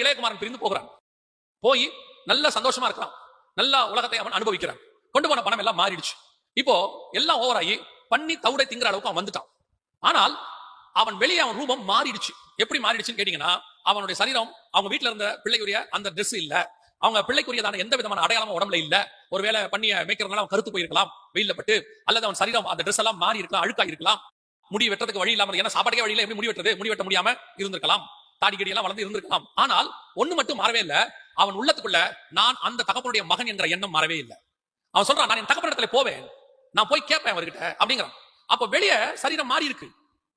விட்டு இளையகுமாரன் பிரிந்து போகிறான். போய் நல்ல சந்தோஷமா இருக்கிறான் நல்ல உலகத்தை அவன் அனுபவிக்கிறான். கொண்டு போன பணம் எல்லாம் மாறிடுச்சு. இப்போ எல்லாம் ஓவர் பண்ணி தவிடை திங்கிற அளவுக்கு அவன் வந்துட்டான். ஆனால் அவன் வெளியே அவன் ரூபம் மாறிடுச்சு. எப்படி மாறிடுச்சுன்னு கேட்டீங்கன்னா அவனுடைய சரீரம் அவங்க வீட்டுல இருந்த பிள்ளைக்குரிய அந்த ட்ரெஸ் இல்ல. அவங்க பிள்ளைக்குரியதான எந்த விதமான அடையாளமும் உடம்புல இல்ல. ஒருவேளை பண்ணிய மேய்க்கிறதுனால அவன் கருத்து போயிருக்கலாம் வெயில பட்டு அல்லது அவன் சரீரம் அந்த ட்ரெஸ் எல்லாம் மாறி இருக்கலாம் அழுக்கா இருக்கலாம் முடி வெட்டுறதுக்கு வழி இல்லாமல் ஏன்னா சாப்பாட்டுக்கே வழியில எப்படி முடி வெட்டுறது? முடி வெட்ட முடியாம இருந்திருக்கலாம். தாடிக்கடி எல்லாம் வளர்ந்து இருந்திருக்கலாம். ஆனால் ஒண்ணு மட்டும் மாறவே இல்ல. அவன் உள்ளத்துக்குள்ள நான் அந்த தகப்பனுடைய மகன் என்ற எண்ணம் மாறவே இல்லை. அவன் சொல்றான் நான் என் தகப்பனிடத்துல போவேன். நான் போய் கேட்பேன் அவர்கிட்ட அப்படிங்கிறான். அப்ப வெளியே சரீரம் மாறி இருக்கு.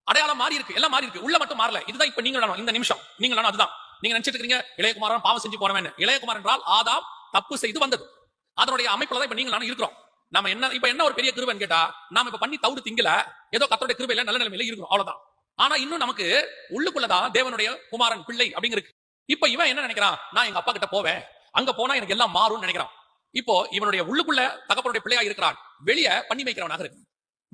அடையாளம் மாறி இருக்கு. எல்லாம் மாறி இருக்கு. உள்ள மட்டும் மாறல. இதுதான் இப்ப நீங்க இந்த நிமிஷம். நீங்க அதுதான். நீங்க நினைச்சிட்டு இருக்கீங்க இளையகுமாரன் பாவம் செஞ்சு போறவன் இளையகுமார் என்றால் ஆதாம் தப்பு செய்து வந்தது. அதனுடைய அமைப்புல தான் இப்ப நீங்க நானும் இருக்கிறோம். நம்ம என்ன இப்ப என்ன ஒரு பெரிய கிருபைன்னு கேட்டா நாம இப்ப பண்ணி தவிடு திங்கல ஏதோ கத்தோடைய கிருபையில நல்ல நிலைமையில இருக்கும். அவ்வளவுதான். ஆனா இன்னும் நமக்கு உள்ளுக்குள்ளதான் தேவனுடைய குமாரன் பிள்ளை அப்படிங்கிறது இப்ப இவன் என்ன நினைக்கிறான்? நான் எங்க அப்பா கிட்ட போவேன். அங்க போனா எனக்கு எல்லாம் மாறும்னு நினைக்கிறான். இப்போ இவனுடைய உள்ளுக்குள்ள தகப்பனுடைய பிள்ளையா இருக்கிறான் வெளிய பண்ணி வைக்கிறவனாக இருக்கு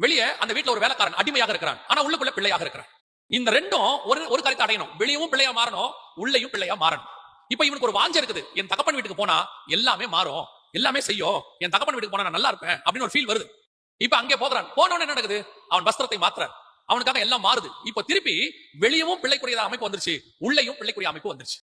வெளியே அந்த வீட்டுல ஒரு வேலைக்காரன் அடிமையாக இருக்கிறான். ஆனா உள்ளுக்குள்ள பிள்ளையாக இருக்கிறான். இந்த ரெண்டும் ஒரு ஒரு கருத்தை அடையணும். வெளியவும் பிள்ளையா மாறணும் உள்ளையும் பிள்ளையா மாறணும். இப்ப இவனுக்கு ஒரு வாஞ்ச இருக்குது. என் தகப்பன் வீட்டுக்கு போனா எல்லாமே மாறும். எல்லாமே செய்யும். என் தகப்பன் வீட்டுக்கு போனா நான் நல்லா இருப்பேன் அப்படின்னு ஒரு ஃபீல் வருது. இப்ப அங்கே போகிறான். போனவன என்ன நடக்குது? அவன் வஸ்திரத்தை மாத்துறான். அவனுக்காக எல்லாம் மாறுது. இப்ப திருப்பி வெளியவும் பிள்ளைக்குரியதா அமைப்பு வந்துருச்சு. உள்ளேயும் பிள்ளைக்குரிய அமைப்பு வந்துருச்சு.